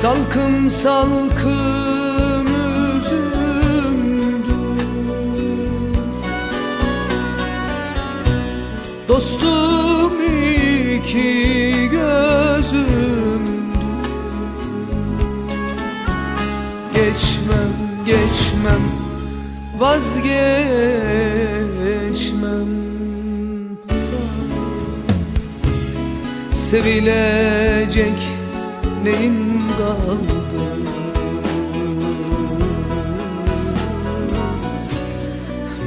Salkım salkım üzümdür Dostum iki gözümdür Geçmem geçmem vazgeçmem. Sevilecek neyin kaldı.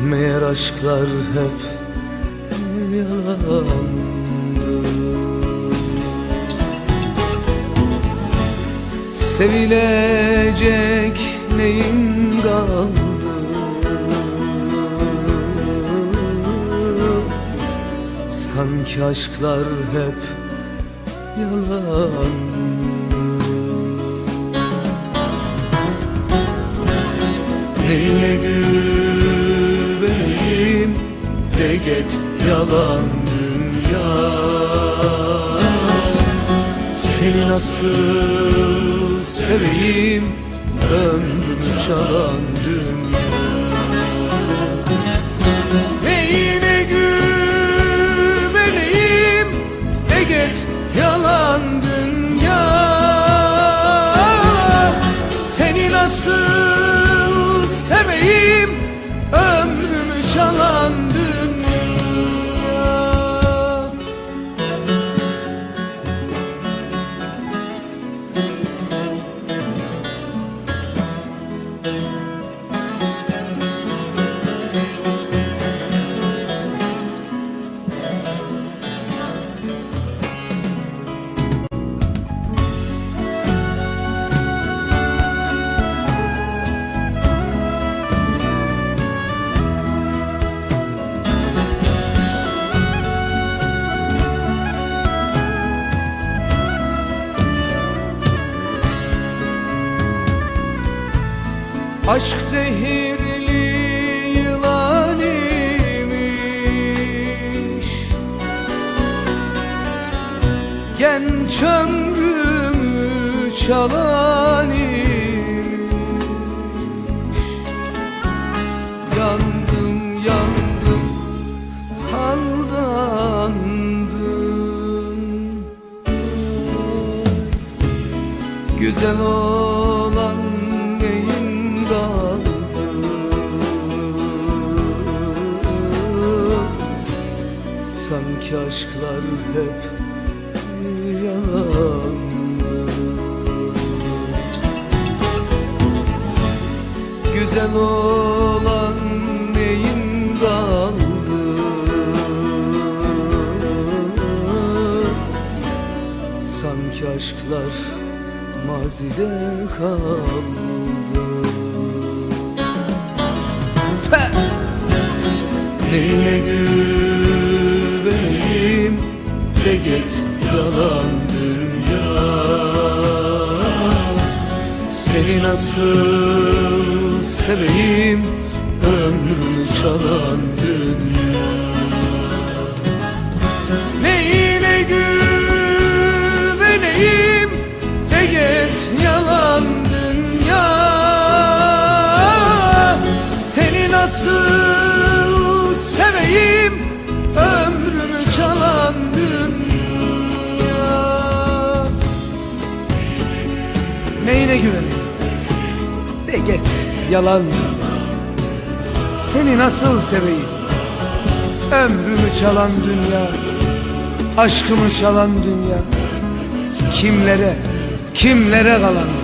Meğer aşklar hep yalandı Sevilecek neyin kaldı? Sanki aşklar hep yalan Neyine güveneyim? De get yalan dünya. Seni nasıl seveyim? Ömrümü çalan dünya. Neyine güveneyim? De get yalan dünya. Seni nasıl seveyim ömrümü çalan Aşk zehirli yılan imiş. Genç ömrümü çalan imiş. Yandım yandım aldandım Güzel olan Sanki aşklar hep yalandı Güzel olan neyin kaldı Sanki aşklar mazide kaldı. Heh! Neyine güveneyim de git yalan dünya. Seni nasıl seveyim ömrümü çalan dünya. Neyine güveneyim de git yalan dünya. Seni nasıl seveyim ömrümü çalan Neyine güveneyim de git yalan. Seni nasıl seveyim? Ömrümü çalan dünya Aşkımı çalan dünya. Kimlere, kimlere kalan